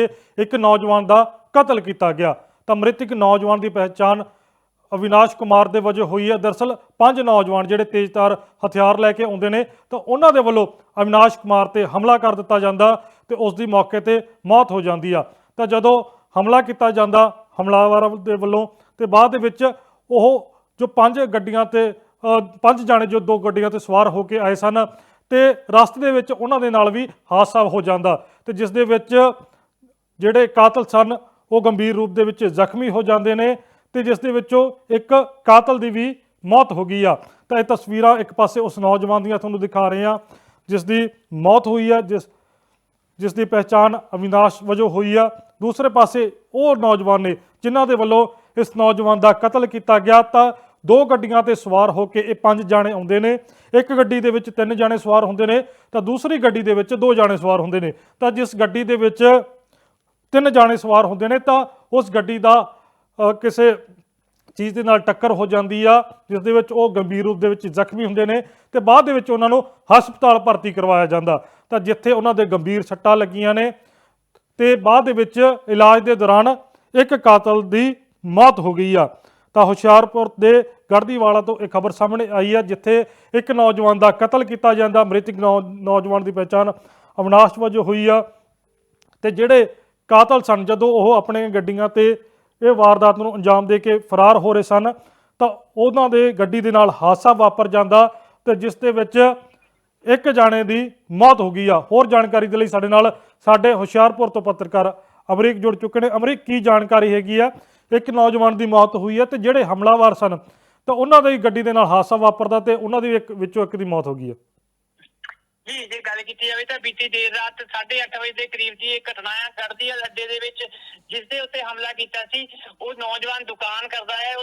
ਇੱਕ ਨੌਜਵਾਨ ਦਾ ਕਤਲ ਕੀਤਾ ਗਿਆ। ਤਾਂ ਮ੍ਰਿਤਕ ਨੌਜਵਾਨ ਦੀ ਪਹਿਚਾਣ ਅਵਿਨਾਸ਼ ਕੁਮਾਰ ਦੇ ਵਜੋਂ ਹੋਈ ਹੈ। ਦਰਸਲ ਪੰਜ ਨੌਜਵਾਨ ਜਿਹੜੇ ਤੇਜ਼ਧਾਰ ਹਥਿਆਰ ਲੈ ਕੇ ਆਉਂਦੇ ਨੇ, ਤਾਂ ਉਹਨਾਂ ਦੇ ਵੱਲੋਂ ਅਵਿਨਾਸ਼ ਕੁਮਾਰ ਤੇ ਹਮਲਾ ਕਰ ਦਿੱਤਾ ਜਾਂਦਾ ਤੇ ਉਸ ਦੀ ਮੌਕੇ ਤੇ ਮੌਤ ਹੋ ਜਾਂਦੀ ਆ। ਤਾਂ ਜਦੋਂ ਹਮਲਾ ਕੀਤਾ ਜਾਂਦਾ ਹਮਲਾਵਰ ਦੇ ਵੱਲੋਂ ਤੇ ਬਾਅਦ ਦੇ ਵਿੱਚ ਉਹ ਜੋ ਪੰਜ ਗੱਡੀਆਂ ਤੇ ਪੰਜ ਜਾਣੇ ਜੋ ਦੋ ਗੱਡੀਆਂ ਤੇ ਸਵਾਰ ਹੋ ਕੇ ਆਏ ਸਨ ਤੇ ਰਸਤੇ ਦੇ ਵਿੱਚ ਉਹਨਾਂ ਦੇ ਨਾਲ ਵੀ ਹਾਦਸਾ ਹੋ ਜਾਂਦਾ ਤੇ ਜਿਸ ਦੇ ਵਿੱਚ ਜਿਹੜੇ ਕਾਤਲ ਸਨ, ਉਹ ਗੰਭੀਰ ਰੂਪ ਦੇ ਵਿੱਚ ਜ਼ਖਮੀ ਹੋ ਜਾਂਦੇ ਨੇ ਤੇ ਜਿਸ ਦੇ ਵਿੱਚੋਂ ਇੱਕ ਕਾਤਲ ਦੀ ਵੀ ਮੌਤ ਹੋ ਗਈ ਆ। ਤਾਂ ਇਹ ਤਸਵੀਰਾਂ ਇੱਕ ਪਾਸੇ ਉਸ ਨੌਜਵਾਨ ਦੀਆਂ ਤੁਹਾਨੂੰ ਦਿਖਾ ਰਹੇ ਆ ਜਿਸ ਦੀ ਮੌਤ ਹੋਈ ਆ, ਜਿਸ ਜਿਸ ਦੀ ਪਹਿਚਾਣ ਅਵਿਨਾਸ਼ ਵਜੋਂ ਹੋਈ ਆ। ਦੂਸਰੇ ਪਾਸੇ ਉਹ ਨੌਜਵਾਨ ਨੇ, ਜਿਨ੍ਹਾਂ ਦੇ ਵੱਲੋਂ ਇਸ ਨੌਜਵਾਨ ਦਾ ਕਤਲ ਕੀਤਾ ਗਿਆ ਤਾਂ ਦੋ ਗੱਡੀਆਂ ਤੇ ਸਵਾਰ ਹੋ ਕੇ ਇਹ ਪੰਜ ਜਾਣੇ ਆਉਂਦੇ ਨੇ। ਇੱਕ ਗੱਡੀ ਦੇ ਵਿੱਚ ਤਿੰਨ ਜਾਣੇ ਸਵਾਰ ਹੁੰਦੇ ਨੇ ਤਾਂ ਦੂਸਰੀ ਗੱਡੀ ਦੇ ਵਿੱਚ ਦੋ ਜਾਣੇ ਸਵਾਰ ਹੁੰਦੇ ਨੇ। ਤਾਂ ਜਿਸ ਗੱਡੀ ਦੇ ਵਿੱਚ ਤਿੰਨ ਜਾਣੇ ਸਵਾਰ ਹੁੰਦੇ ਨੇ ਤਾਂ ਉਸ ਗੱਡੀ ਦਾ ਕਿਸੇ ਚੀਜ਼ ਦੇ ਨਾਲ ਟੱਕਰ ਹੋ ਜਾਂਦੀ ਆ, ਜਿਸ ਦੇ ਵਿੱਚ ਉਹ ਗੰਭੀਰ ਰੂਪ ਦੇ ਵਿੱਚ ਜ਼ਖਮੀ ਹੁੰਦੇ ਨੇ ਤੇ ਬਾਅਦ ਦੇ ਵਿੱਚ ਉਹਨਾਂ ਨੂੰ ਹਸਪਤਾਲ ਭਰਤੀ ਕਰਵਾਇਆ ਜਾਂਦਾ। ਤਾਂ ਜਿੱਥੇ ਉਹਨਾਂ ਦੇ ਗੰਭੀਰ ਸੱਟਾਂ ਲੱਗੀਆਂ ਨੇ ਤੇ ਬਾਅਦ ਦੇ ਵਿੱਚ ਇਲਾਜ ਦੇ ਦੌਰਾਨ ਇੱਕ ਕਾਤਲ ਦੀ ਮੌਤ ਹੋ ਗਈ ਆ। ਤਾਂ ਹੁਸ਼ਿਆਰਪੁਰ ਦੇ ਗੜਦੀਵਾਲਾ ਤੋਂ ਇਹ ਖਬਰ ਸਾਹਮਣੇ ਆਈ ਆ, ਜਿੱਥੇ ਇੱਕ ਨੌਜਵਾਨ ਦਾ ਕਤਲ ਕੀਤਾ ਜਾਂਦਾ। ਮ੍ਰਿਤਕ ਨੌ- ਨੌਜਵਾਨ ਦੀ ਪਹਿਚਾਣ ਅਵਨਾਸ਼ ਵਜੋਂ ਹੋਈ ਆ ਤੇ ਜਿਹੜੇ ਕਾਤਲ ਸਨ। ਜਦੋਂ ਉਹ ਆਪਣੇ ਗੱਡੀਆਂ ਤੇ ਇਹ ਵਾਰਦਾਤ ਨੂੰ ਅੰਜਾਮ ਦੇ ਕੇ ਫਰਾਰ ਹੋ ਰਹੇ ਸਨ, ਤਾਂ ਉਹਨਾਂ ਦੇ ਗੱਡੀ ਦੇ ਨਾਲ ਹਾਦਸਾ ਵਾਪਰ ਜਾਂਦਾ ਤੇ ਜਿਸ ਦੇ ਵਿੱਚ ਇੱਕ ਜਾਣੇ ਦੀ ਮੌਤ ਹੋ ਗਈ ਆ। ਹੋਰ ਜਾਣਕਾਰੀ ਦੇ ਲਈ ਸਾਡੇ ਨਾਲ ਸਾਡੇ ਹੁਸ਼ਿਆਰਪੁਰ ਤੋਂ ਪੱਤਰਕਾਰ ਅਮਰੀਕ ਜੁੜ ਚੁੱਕੇ ਨੇ। ਅਮਰੀਕ, ਕੀ ਜਾਣਕਾਰੀ ਹੈਗੀ ਆ? ਇੱਕ ਨੌਜਵਾਨ ਦੀ ਮੌਤ ਹੋਈ ਹੈ ਤੇ ਜਿਹੜੇ ਹਮਲਾਵਰ ਸਨ, ਤਾਂ ਉਹਨਾਂ ਦੀ ਗੱਡੀ ਦੇ ਨਾਲ ਹਾਦਸਾ ਵਾਪਰਦਾ ਤੇ ਉਹਨਾਂ ਦੀ ਇੱਕ ਵਿੱਚੋਂ ਇੱਕ ਦੀ ਮੌਤ ਹੋ ਗਈ ਹੈ ਜੀ, ਜੇ, ਗੱਲ ਕੀਤੀ ਜਾਵੇ ਤਾਂ ਬੀਤੀ ਦੇਰ ਰਾਤ 8:30 ਵਜੇ ਦੇ ਕਰੀਬ ਦੀ ਇਹ ਘਟਨਾ ਆ ਕਰਦੀ ਅੱਡੇ ਦੇ ਵਿੱਚ ਜਿਸ ਦੇ ਉੱਤੇ ਹਮਲਾ ਕੀਤਾ ਸੀ। ਉਹ ਨੌਜਵਾਨ ਦੁਕਾਨ ਕਰਦਾ ਹੈ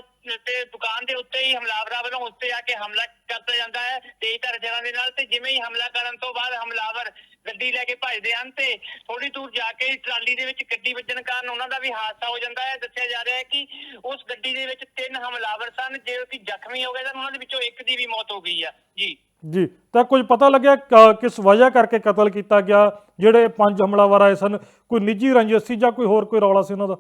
ਤੇ ਦੁਕਾਨ ਦੇ ਉੱਤੇ ਹੀ ਹਮਲਾਵਰਾਂ ਵੱਲੋਂ ਉੱਤੇ ਆ ਕੇ ਹਮਲਾ ਕਰਤਾ ਜਾਂਦਾ ਹੈ, ਤੇਜ਼ ਧਾਰ ਦੇ ਨਾਲ ਤੇ ਜਿਵੇਂ ਹੀ ਹਮਲਾ ਕਰਨ ਤੋਂ ਬਾਅਦ ਹਮਲਾਵਰ ਗੱਡੀ ਲੈ ਕੇ ਭੱਜਦੇ ਹਨ ਤੇ ਥੋੜੀ ਦੂਰ ਜਾ ਕੇ ਟਰਾਲੀ ਦੇ ਵਿੱਚ ਗੱਡੀ ਵੱਜਣ ਕਾਰਨ ਉਹਨਾਂ ਦਾ ਵੀ ਹਾਦਸਾ ਹੋ ਜਾਂਦਾ ਹੈ। ਦੱਸਿਆ ਜਾ ਰਿਹਾ ਹੈ ਕਿ ਉਸ ਗੱਡੀ ਦੇ ਵਿੱਚ ਤਿੰਨ ਹਮਲਾਵਰ ਸਨ ਜੋ ਕਿ ਜ਼ਖਮੀ ਹੋ ਗਏ ਸਨ। ਉਹਨਾਂ ਦੇ ਵਿੱਚੋਂ ਇੱਕ ਦੀ ਵੀ ਮੌਤ ਹੋ ਗਈ ਆ। ਜੀ। ਜੀ, ਤਾਂ ਕੁਝ ਪਤਾ ਲੱਗਿਆ ਕਿਸ ਵਜ੍ਹਾ ਕਰਕੇ ਕਤਲ ਕੀਤਾ ਗਿਆ ਜਿਹੜੇ ਪੰਜ ਹਮਲਾਵਰ ਆਏ ਸਨ ਕੋਈ ਨਿੱਜੀ ਰੰਜਿਸ਼ ਸੀ ਜਾਂ ਕੋਈ ਹੋਰ ਕੋਈ ਰੌਲਾ ਸੀ ਉਹਨਾਂ ਦਾ?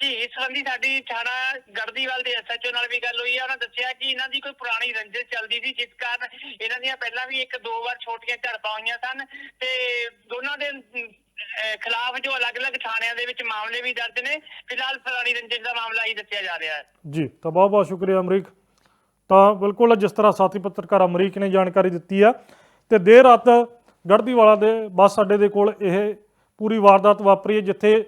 ਜੀ ਇਸ ਸੰਬੰਧੀ ਸਾਡੀ ਥਾਣਾ ਗੜਦੀਵਾਲ ਦੇ ਐਸਐਚਓ ਨਾਲ ਵੀ ਗੱਲ ਹੋਈ ਹੈ ਉਹਨਾਂ ਦੱਸਿਆ ਕਿ ਇਹਨਾਂ ਦੀ ਕੋਈ ਪੁਰਾਣੀ ਰੰਜਿਸ਼ ਚੱਲਦੀ ਸੀ ਜਿਸ ਕਾਰਨ ਇਹਨਾਂ ਦੀਆਂ ਪਹਿਲਾਂ ਵੀ ਇੱਕ ਦੋ ਵਾਰ ਛੋਟੀਆਂ ਝੜਪਾਂ ਹੋਈਆਂ ਸਨ ਤੇ ਦੋਨਾਂ ਦੇ ਖਿਲਾਫ ਜੋ ਅਲੱਗ-ਅਲੱਗ ਥਾਣਿਆਂ ਦੇ ਵਿੱਚ ਮਾਮਲੇ ਵੀ ਦਰਜ ਨੇ ਫਿਲਹਾਲ ਪੁਰਾਣੀ ਰੰਜਿਸ਼ ਦਾ ਮਾਮਲਾ ਹੀ ਦੱਸਿਆ ਜਾ ਰਿਹਾ ਹੈ। ਜੀ ਤਾਂ ਬਹੁਤ ਬਹੁਤ ਸ਼ੁਕਰੀਆ ਅਮਰੀਕ। ਤਾਂ ਬਿਲਕੁਲ ਜਿਸ ਤਰ੍ਹਾਂ ਸਾਥੀ ਪੱਤਰਕਾਰ ਅਮਰੀਕ ਨੇ ਜਾਣਕਾਰੀ ਦਿੱਤੀ ਆ ਤੇ ਦੇਰ ਰਾਤ ਗੜਦੀਵਾਲਾ ਦੇ ਬੱਸ ਅੱਡੇ ਦੇ ਕੋਲ ਇਹ ਪੂਰੀ ਵਾਰਦਾਤ ਵਾਪਰੀ ਹੈ, ਜਿੱਥੇ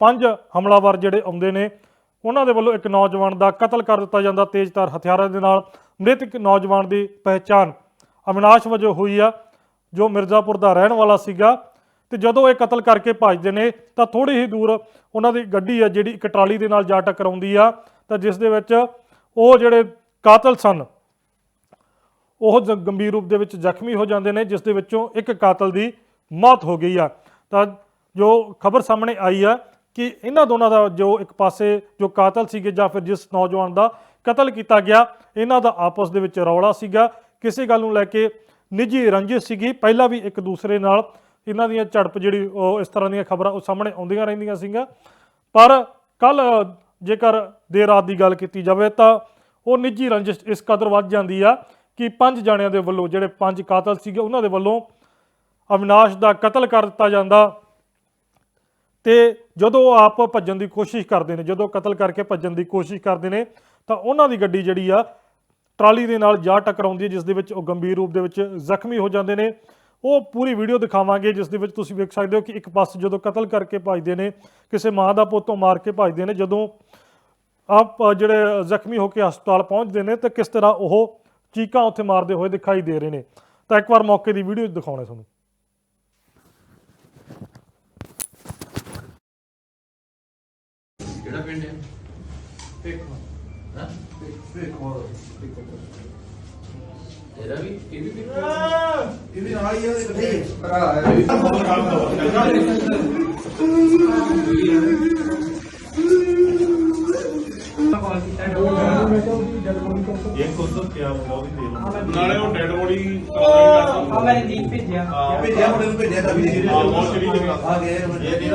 ਪੰਜ ਹਮਲਾਵਰ ਜਿਹੜੇ ਆਉਂਦੇ ਨੇ, ਉਹਨਾਂ ਦੇ ਵੱਲੋਂ ਇੱਕ ਨੌਜਵਾਨ ਦਾ ਕਤਲ ਕਰ ਦਿੱਤਾ ਜਾਂਦਾ, ਤੇਜ਼ਧਾਰ ਹਥਿਆਰਾਂ ਦੇ ਨਾਲ। ਮ੍ਰਿਤਕ ਨੌਜਵਾਨ ਦੀ ਪਹਿਚਾਣ ਅਵਿਨਾਸ਼ ਵਜੋਂ ਹੋਈ ਆ, ਜੋ ਮਿਰਜ਼ਾਪੁਰ ਦਾ ਰਹਿਣ ਵਾਲਾ ਸੀਗਾ। ਤੇ ਜਦੋਂ ਇਹ ਕਤਲ ਕਰਕੇ ਭੱਜਦੇ ਨੇ, ਤਾਂ ਥੋੜੀ ਹੀ ਦੂਰ ਉਹਨਾਂ ਦੀ ਗੱਡੀ ਆ, ਜਿਹੜੀ ਇੱਕ ਟਰਾਲੀ ਦੇ ਨਾਲ ਜਾ ਟਕਰਾਉਂਦੀ ਆ। ਤਾਂ ਜਿਸ ਦੇ ਵਿੱਚ ਉਹ ਜਿਹੜੇ ਕਾਤਲ ਸਨ ਉਹ ਜ- ਗੰਭੀਰ ਰੂਪ ਦੇ ਵਿੱਚ ਜ਼ਖਮੀ ਹੋ ਜਾਂਦੇ ਨੇ, ਜਿਸ ਦੇ ਵਿੱਚੋਂ ਇੱਕ ਕਾਤਲ ਦੀ ਮੌਤ ਹੋ ਗਈ ਆ। ਤਾਂ ਜੋ ਖਬਰ ਸਾਹਮਣੇ ਆਈ ਆ ਕਿ ਇਹਨਾਂ ਦੋਨਾਂ ਦਾ ਜੋ ਇੱਕ ਪਾਸੇ ਜੋ ਕਾਤਲ ਸੀਗੇ ਜਾਂ ਫਿਰ ਜਿਸ ਨੌਜਵਾਨ ਦਾ ਕਤਲ ਕੀਤਾ ਗਿਆ, ਇਹਨਾਂ ਦਾ ਆਪਸ ਦੇ ਵਿੱਚ ਰੌਲਾ ਸੀਗਾ। ਕਿਸੇ ਗੱਲ ਨੂੰ ਲੈ ਕੇ ਨਿੱਜੀ ਰੰਜਿਸ਼ ਸੀਗੀ। ਪਹਿਲਾਂ ਵੀ ਇੱਕ ਦੂਸਰੇ ਨਾਲ ਇਹਨਾਂ ਦੀਆਂ ਝੜਪ ਜਿਹੜੀ ਉਹ ਇਸ ਤਰ੍ਹਾਂ ਦੀਆਂ ਖਬਰਾਂ ਉਹ ਸਾਹਮਣੇ ਆਉਂਦੀਆਂ ਰਹਿੰਦੀਆਂ ਸੀਗੀਆਂ। ਪਰ ਕੱਲ ਜੇਕਰ ਦੇਰ ਰਾਤ ਦੀ ਗੱਲ ਕੀਤੀ ਜਾਵੇ ਤਾਂ ਉਹ ਨਿੱਜੀ ਰੰਜਿਸ਼ ਇਸ ਕਦਰ ਵੱਧ ਜਾਂਦੀ ਆ ਕਿ ਪੰਜ ਜਣਿਆਂ ਦੇ ਵੱਲੋਂ ਜਿਹੜੇ ਪੰਜ ਕਾਤਲ ਸੀਗੇ ਉਹਨਾਂ ਦੇ ਵੱਲੋਂ ਅਵਿਨਾਸ਼ ਦਾ ਕਤਲ ਕਰ ਦਿੱਤਾ ਜਾਂਦਾ। ਤੇ ਜਦੋਂ ਆਪ ਭੱਜਣ ਦੀ ਕੋਸ਼ਿਸ਼ ਕਰਦੇ ਨੇ, ਜਦੋਂ ਕਤਲ ਕਰਕੇ ਭੱਜਣ ਦੀ ਕੋਸ਼ਿਸ਼ ਕਰਦੇ ਨੇ, ਤਾਂ ਉਹਨਾਂ ਦੀ ਗੱਡੀ ਜਿਹੜੀ ਆ, ਟਰਾਲੀ ਦੇ ਨਾਲ ਜਾ ਟਕਰਾਉਂਦੀ ਹੈ, ਜਿਸ ਦੇ ਵਿੱਚ ਉਹ ਗੰਭੀਰ ਰੂਪ ਦੇ ਵਿੱਚ ਜ਼ਖਮੀ ਹੋ ਜਾਂਦੇ ਨੇ। ਉਹ ਪੂਰੀ ਵੀਡੀਓ ਦਿਖਾਵਾਂਗੇ, ਜਿਸ ਦੇ ਵਿੱਚ ਤੁਸੀਂ ਵੇਖ ਸਕਦੇ ਹੋ ਕਿ ਇੱਕ ਪਾਸੇ ਜਦੋਂ ਕਤਲ ਕਰਕੇ ਭੱਜਦੇ ਨੇ, ਕਿਸੇ ਮਾਂ ਦਾ ਪੁੱਤੋਂ ਮਾਰ ਕੇ ਭੱਜਦੇ ਨੇ। ਜਦੋਂ ਆਪ ਜਿਹੜੇ ਜ਼ਖਮੀ ਹੋ ਕੇ ਹਸਪਤਾਲ ਪਹੁੰਚਦੇ ਨੇ, ਤਾਂ ਕਿਸ ਤਰ੍ਹਾਂ ਉਹ ਚੀਕਾਂ ਉੱਥੇ ਮਾਰਦੇ ਹੋਏ ਦਿਖਾਈ ਦੇ ਰਹੇ ਨੇ। ਤਾਂ ਇੱਕ ਵਾਰ ਮੌਕੇ ਦੀ ਵੀਡੀਓ ਦਿਖਾਉਣੇ ਤੁਹਾਨੂੰ। ਕਿਹੜਾ ਪਿੰਡ ਹੈ? ਦੇਖੋ ਹਾਂ? ਦੇਖੋ ਤੇਰਾ ਵੀ? ਇਹ ਵੀ ਪਿੰਡ ਇਹਦੇ ਨਾਲ ਹੀ ਇਹਦੇ ਭਰਾ ਹੈ। ਇੱਕ ਤੋਂ ਕਿਆ ਹੁੰਦਾ ਉਹਦੀ ਦੇ ਲਓ ਨਾਲੇ ਉਹ ਡੈਡ ਬੋਡੀ ਆ ਮੈਂ ਰੀਪ ਭੇਜਿਆ। ਭੇਜਿਆ ਮੁੰਡੇ ਨੂੰ ਭੇਜਿਆ ਤਾਂ ਵੀ ਹਾਂ, ਬਹੁਤ ਸੀਰੀਅਸ ਗੱਲ। ਆ ਗਏ। ਇਹ ਨਹੀਂ